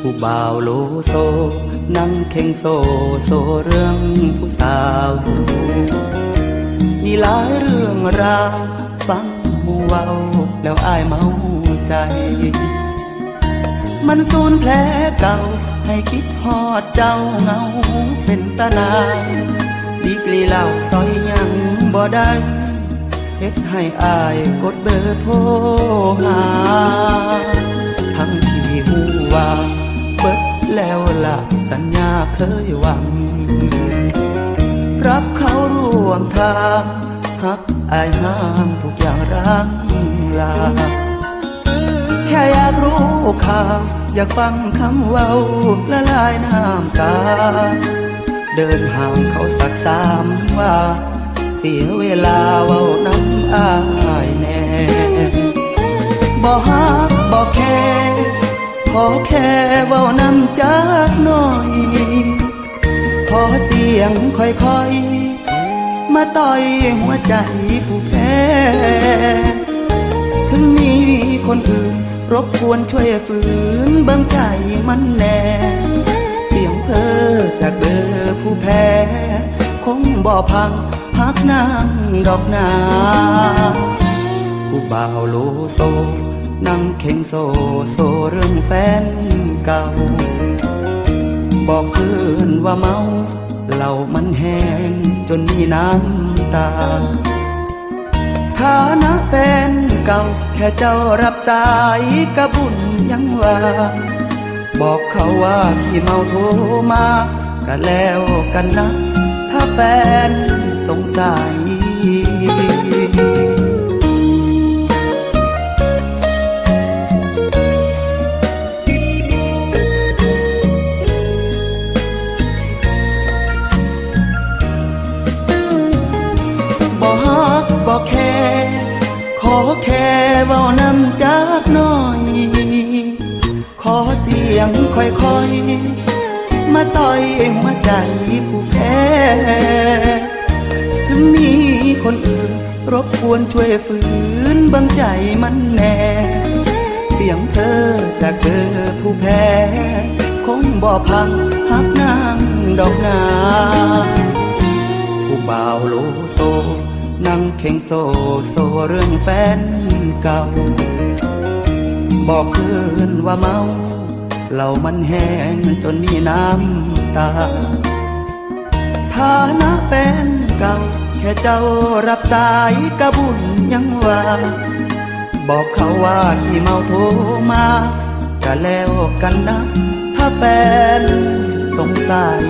ผู้เบาวโลโซ นั่งเข่งโซโซเรื่องผู้สาว มีหลายเรื่องราวฟังหมู่เว้าแล้วอายเมาใจ มันสูญแผลเก่า ให้คิดฮอดเจ้าเงาเป็นตานาดีกรีเหล่าซอยยังบ่ได้เฮ็ดให้อายกดเบอร์โทรหาทั้ง สัญญาเคยหวัง รับเขาร่วมทางหักอายห้างทุกอย่างรังลา แค่อยากรู้ข่าวอยากฟังคำเว้าละลายน้ำตา เดินห่างเขาสักสามว่า เสียเวลาเว้าน้ำอายแน่บ่ฮักบ่แค่ อแค่เว้าน้ำจากหน่อย ขอเสียงค่อยๆ มาต่อยหัวใจผู้แพ้ถึงมีคนอื่นรบกวนช่วยฝืนบิ่งใจมันแน่ เสียงเพ้อจากเบอผู้แพ้ คงบ่พังพักนางดอกนาผู้บ่าวโลโซ นั่งเข่งโซโซเรื่องแฟนเก่า บอกเพื่อนว่าเมาเหล่ามันแห้งจนมีน้ำตาฐานะแฟนเก่า แค่เจ้ารับสายกระบุญยังว่า บอกเขาว่าที่เมาโทรมาก็แล้วกันนะ ถ้าแฟนสงสัย เว้านำจากน่อย ขอเสียงค่อยๆ มาต่อยมาใจผู้แพ้ถึงมีคนอื่นรบกวนช่วยฝืนบังใจมันแน่ เสียงเธอจากเธอผู้แพ้ คงบ่พังหักนางดอกนาผู้บ่าวโลโซนั่งเข่งโซโซเรื่องแฟน เก่าบอกเพื่อนว่าเมาเหล่ามันแห้งจนมีน้ำตาฐานะแฟนเก่า แค่เจ้ารับสายกระบุญยังว่าบอกเขาว่าที่เมาโทรมาก็แล้วกันนะ ถ้าแฟนสงสัย